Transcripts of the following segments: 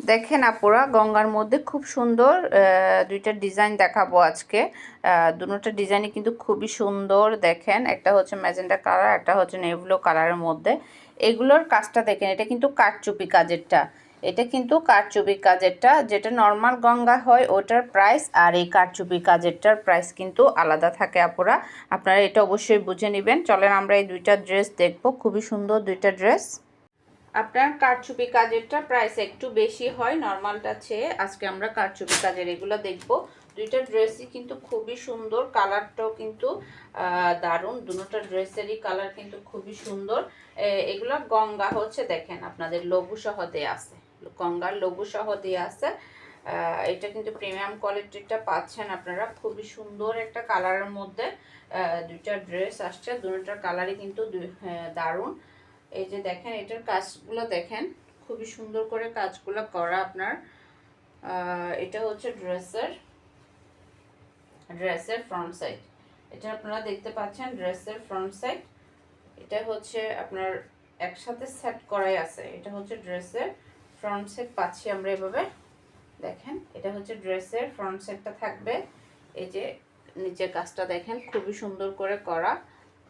দেখেন আপুরা, গঙ্গার মধ্যে খুব সুন্দর দুইটা ডিজাইন দেখাবো আজকে। দুটোটা ডিজাইনই কিন্তু খুবই সুন্দর, দেখেন। একটা হচ্ছে ম্যাজেন্টা কালার, একটা হচ্ছে নেভলো কালারের মধ্যে। এগুলোর কাজটা দেখেন, এটা কিন্তু কাঠচুপি কাজেরটা। এটা কিন্তু কাঠচুপি কাজেরটা, যেটা নর্মাল গঙ্গা হয়, ওটার প্রাইস আর এই কাঠচুপি কাজেরটার প্রাইস কিন্তু আলাদা থাকে আপুরা। আপনারা এটা অবশ্যই বুঝে নেবেন। চলেন আমরা এই দুইটা ড্রেস দেখব। খুবই সুন্দর দুইটা ড্রেস। আপনার কারচুপি কাজেরটা প্রাইস একটু বেশি হয় নর্মালটা চেয়ে আজকে আমরা কারচুপি কাজের এগুলো দেখব। দুইটা ড্রেসই কিন্তু খুবই সুন্দর কালারটাও কিন্তু দারুণ। দুটোটা ড্রেসেরই কালার কিন্তু খুবই সুন্দর। এগুলো গঙ্গা হচ্ছে দেখেন আপনাদের লঘু সহ দেয়া আছে। গঙ্গার লঘু সহ দেয়া আছে। এটা কিন্তু প্রিমিয়াম কোয়ালিটিটা পাচ্ছেন আপনারা। খুবই সুন্দর একটা কালারের মধ্যে দুইটা ড্রেস আসছে। দুটোটার কালারই কিন্তু হ্যাঁ, দারুণ। এই যে দেখেন, এটার কাজগুলো দেখেন। খুবই সুন্দর করে কাজগুলো করা আপনার। এটা হচ্ছে ড্রেসের ড্রেসের ফ্রন্ট সাইড এটা আপনারা দেখতে পাচ্ছেন ড্রেসের ফ্রন্ট সাইড এটা হচ্ছে আপনার একসাথে সেট করাই আছে। এটা হচ্ছে ড্রেসের ফ্রন্ট সেট পাচ্ছি আমরা এভাবে। দেখেন, এটা হচ্ছে ড্রেসের ফ্রন্ট সেটটা থাকবে। এই যে নিচের কাজটা দেখেন, খুবই সুন্দর করে করা।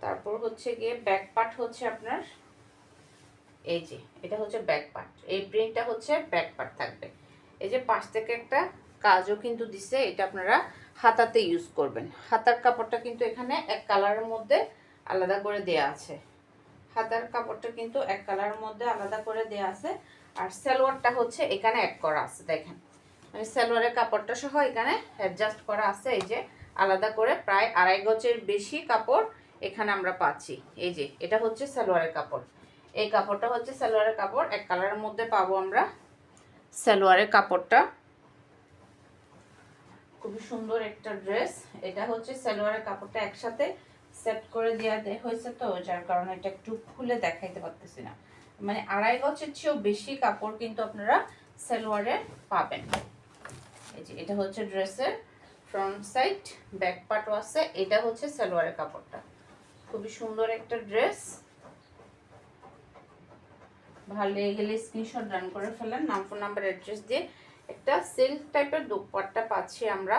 তারপর হচ্ছে গিয়ে ব্যাক পার্ট হচ্ছে আপনার এই যে, এটা হচ্ছে ব্যাক পার্ট এই প্রিন্টটা হচ্ছে ব্যাক পার্ট থাকবে। এই যে পাশ থেকে একটা কাজও কিন্তু দিছে, এটা আপনারা হাতাতে ইউজ করবেন। হাতার কাপড়টা কিন্তু এখানে এক কালারের মধ্যে আলাদা করে দেয়া আছে। হাতার কাপড়টা কিন্তু এক কালারের মধ্যে আলাদা করে দেয়া আছে। আর সালোয়ারটা হচ্ছে এখানে অ্যাড করা আছে, দেখেন। মানে সালোয়ারের কাপড়টা সহ এখানে অ্যাডজাস্ট করা আছে, এই যে আলাদা করে প্রায় আড়াই গজের বেশি কাপড় এখানে আমরা পাচ্ছি। এই যে, এটা হচ্ছে সালোয়ারের কাপড়। এই কাপড়টা হচ্ছে সালোয়ারের কাপড় এক কালারের মধ্যে পাবো আমরা সালোয়ারের কাপড়টা। খুবই সুন্দর একটা ড্রেস। এটা হচ্ছে সালোয়ারের কাপড়টা একসাথে সেট করে দেওয়া হয়েছে তো যার কারণে এটা একটু খুলে দেখাইতে পারতেছি না। মানে আড়াই গছের চেয়েও বেশি কাপড় কিন্তু আপনারা সালোয়ারে পাবেন। এই যে এটা হচ্ছে ড্রেসের ফ্রন্ট সাইড ব্যাক পার্টও আছে এটা হচ্ছে সালোয়ারের কাপড়টা। খুবই সুন্দর একটা ড্রেস। ভালো লেগে গেলে স্ক্রিনশট ডান করে ফেলেন নাম ফোন নাম্বার অ্যাড্রেস দিয়ে একটা সিল্ক টাইপের দুপাট্টা পাচ্ছি আমরা।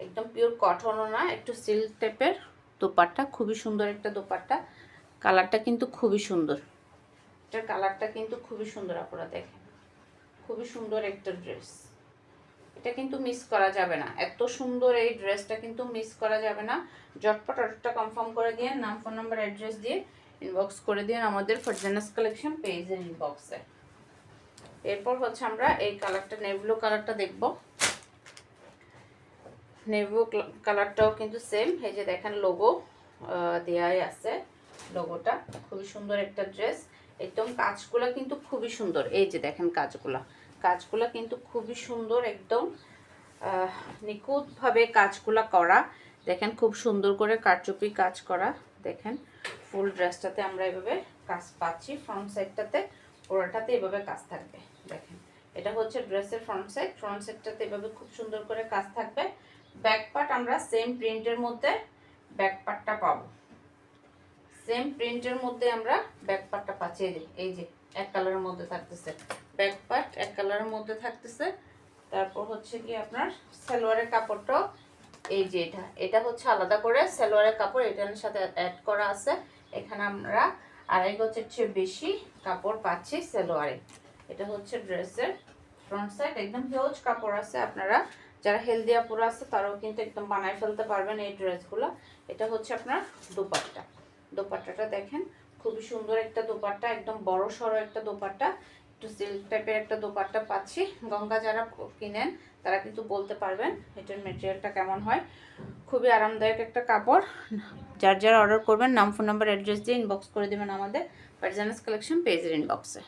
একদম পিওর কটনও না, একটু সিল্ক টাইপের দোপাট্টা, খুবই সুন্দর একটা দোপাট্টা। কালারটা কিন্তু খুবই সুন্দর। এটার কালারটা কিন্তু খুবই সুন্দর, আপনারা দেখেন। খুবই সুন্দর একটা ড্রেস এটা কিন্তু মিস করা যাবে না। এত সুন্দর এই ড্রেসটা কিন্তু মিস করা যাবে না। জটপট অর্ডারটা কনফার্ম করে দিয়ে নাম ফোন নাম্বার অ্যাড্রেস দিয়ে ইনবক্স করে দিন আমাদের ফারজানাস কালেকশন পেজের ইনবক্সে এরপর হচ্ছে আমরা এই কালারটা নেভলো কালারটা দেখব। নেভো কালারটাও কিন্তু সেম এই যে দেখেন লোগো দেয়াই আছে লোগোটা খুবই সুন্দর একটা ড্রেস একদম কাজগুলো কিন্তু খুবই সুন্দর। এই যে দেখেন কাজগুলা। কাজগুলো কিন্তু খুবই সুন্দর, একদম নিখুঁতভাবে কাজগুলা করা। দেখেন খুব সুন্দর করে কারচুপি কাজ করা। দেখেন ফুল ড্রেসটাতে আমরা এভাবে কাজ পাচ্ছি। ফ্রন্ট সাইডটাতে ওরাটাতে এভাবে কাজ থাকবে। দেখেন, এটা হচ্ছে ড্রেসের ফ্রন্ট সাইড ফ্রন্ট সাইডটাতে এভাবে খুব সুন্দর করে কাজ থাকবে। ব্যাক পার্ট আমরা সেম প্রিন্টের মধ্যে ব্যাক পার্টটা পাবো। সেম প্রিন্টের মধ্যে আমরা ব্যাক পার্টটা পাচ্ছি। এই যে এই যে, এক কালারের মধ্যে থাকতেছে। ব্যাক পার্ট এক কালারের মধ্যে থাকতেছে। তারপর হচ্ছে কি আপনার সালোয়ারের কাপড়টাও এই যে এটা। এটা হচ্ছে আলাদা করে সালোয়ারের কাপড়। এটার সাথে অ্যাড করা আছে। এখানে আমরা আড়াই গজের চেয়ে বেশি কাপড় পাচ্ছি সেলোয়ারে। এটা হচ্ছে ড্রেসের ফ্রন্ট সাইড একদম হিউজ কাপড় আছে। আপনারা যারা হেলদি আপুরা আছে, তারাও কিন্তু একদম বানায় ফেলতে পারবেন এই ড্রেসগুলো। এটা হচ্ছে আপনার দোপাট্টা। দোপাট্টাটা দেখেন, খুবই সুন্দর একটা দোপাট্টা, একদম বড় সড়ো একটা দোপাট্টা। একটু সিল্ক টাইপের একটা দোপাট্টা পাচ্ছি। গঙ্গা যারা কিনেন, তারা কিন্তু বলতে পারবেন এটার মেটেরিয়ালটা কেমন হয়। খুবই আরামদায়ক একটা কাপড়। যার যারা অর্ডার করবেন, নাম ফোন নাম্বার অ্যাড্রেস দিয়ে ইনবক্স করে দেবেন আমাদের। পারজানাস কালেকশন পেজের ইনবক্সে